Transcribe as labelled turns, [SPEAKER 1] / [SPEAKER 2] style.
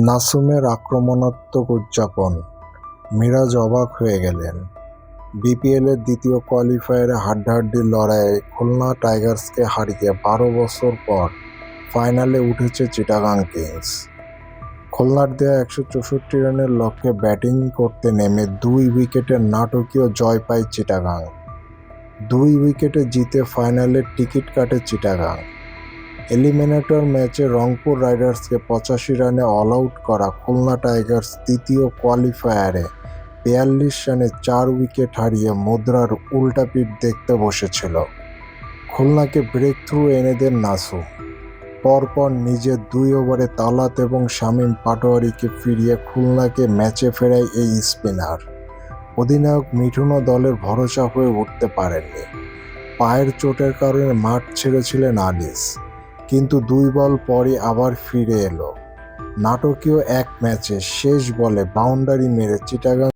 [SPEAKER 1] নাসুমের আক্রমণাত্মক উদযাপন, মিরাজ অবাক হয়ে গেলেন। বিপিএলের দ্বিতীয় কোয়ালিফায়ারে হাড্ডাহাড্ডি লড়াইয়ে খুলনা টাইগার্সকে হারিয়ে বারো বছর পর ফাইনালে উঠেছে চিটাগাং কিংস। খুলনার দেয়া একশো চৌষট্টি রানের লক্ষ্যে ব্যাটিং করতে নেমে দুই উইকেটে নাটকীয় জয় পায় চিটাগাং। দুই উইকেটে জিতে ফাইনালের টিকিট কাটে চিটাগাং। এলিমিনেটর ম্যাচে রংপুর রাইডার্সকে পঁচাশি রানে অল আউট করা খুলনা টাইগার্স তৃতীয় কোয়ালিফায়ারে। বিয়াল্লিশ রানে চার উইকেট হারিয়ে মুদ্রার উল্টাপিঠ দেখতে বসেছিল। খুলনাকে ব্রেক থ্রু এনে দেন নাসু। পরপর নিজের দুই ওভারে তালাত এবং শামীম পাটোয়ারিকে ফিরিয়ে খুলনাকে ম্যাচে ফেরায় এই স্পিনার। অধিনায়ক মিঠুনও দলের ভরসা হয়ে উঠতে পারেননি। পায়ের চোটের কারণে মাঠ ছেড়েছিলেন আলিস কিন্তু দুই বল পরে আবার ফিরে এলো। নাটকীয় এক ম্যাচে শেষ বলে বাউন্ডারি মেরে চিটাগাং